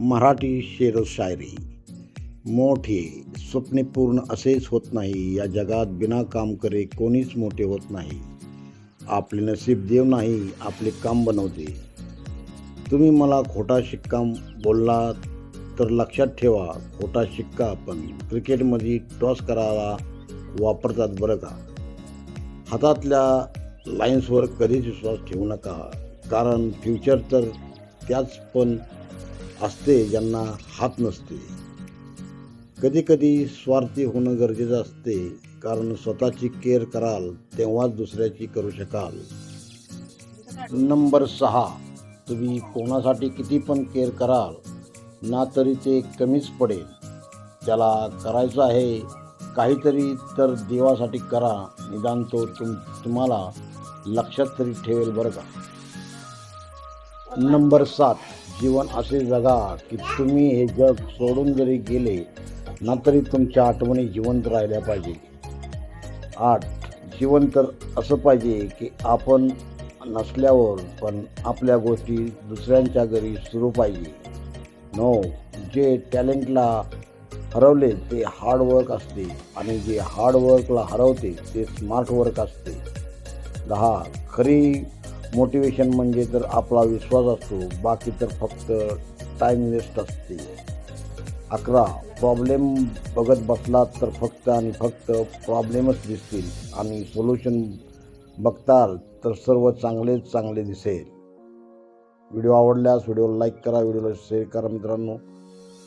मराठी शेरो शायरी. मोठे स्वप्ने पूर्ण असेच होत नाही. या जगात बिना काम करे कोणीच मोठे होत नाही. आपले नसीब देव नाही आपले काम बनवते. तुम्ही मला खोटा शिक्का बोलला तर लक्षात ठेवा खोटा शिक्का पण क्रिकेटमध्ये टॉस करायला वापरतात बरं का? हातातल्या लाईन्सवर कधीच विश्वास ठेवू नका. कारण फ्युचर तर त्याच पण असते ज्यांना हात नसते. कधी कधी स्वार्थी होणं गरजेचं असते कारण स्वतःची केअर कराल तेव्हाच दुसऱ्याची करू शकाल. नंबर सहा. तुम्ही कोणासाठी किती पण केअर कराल ना तरी ते कमीच पडेल. त्याला करायचं आहे काहीतरी तर देवासाठी करा निदान तो तुम तुम्हाला लक्षात तरी ठेवेल बरं का. नंबर सात. जीवन असे जगा की तुम्ही हे जग सोडून जरी गेले ना तरी तुमच्या आठवणी जिवंत राहिल्या पाहिजे. आठ जीवन तर असं पाहिजे की आपण नसल्यावर पण आपल्या गोष्टी दुसऱ्यांच्या घरी सुरू पाहिजे. नो जे टॅलेंटला हरवले ते हार्डवर्क असते आणि जे हार्डवर्कला हरवते ते स्मार्ट वर्क असते. दहा खरी मोटिवेशन म्हणजे तर आपला विश्वास असतो बाकी तर फक्त टाईम वेस्ट असते. अकरा प्रॉब्लेम बघत बसलात तर फक्त आणि फक्त प्रॉब्लेमच दिसतील आणि सोल्युशन बघताल तर सर्व चांगलेच चांगले दिसेल. व्हिडिओ आवडल्यास व्हिडिओला लाईक करा व्हिडिओला शेअर करा मित्रांनो.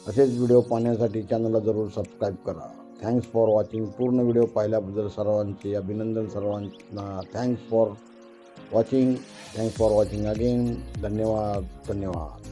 असेच व्हिडिओ पाहण्यासाठी चॅनलला जरूर सबस्क्राईब करा. थँक्स फॉर वॉचिंग पूर्ण व्हिडिओ पाहिल्याबद्दल सर्वांचे अभिनंदन सर्वांना thanks for watching thanks for watching again धन्यवाद धन्यवाद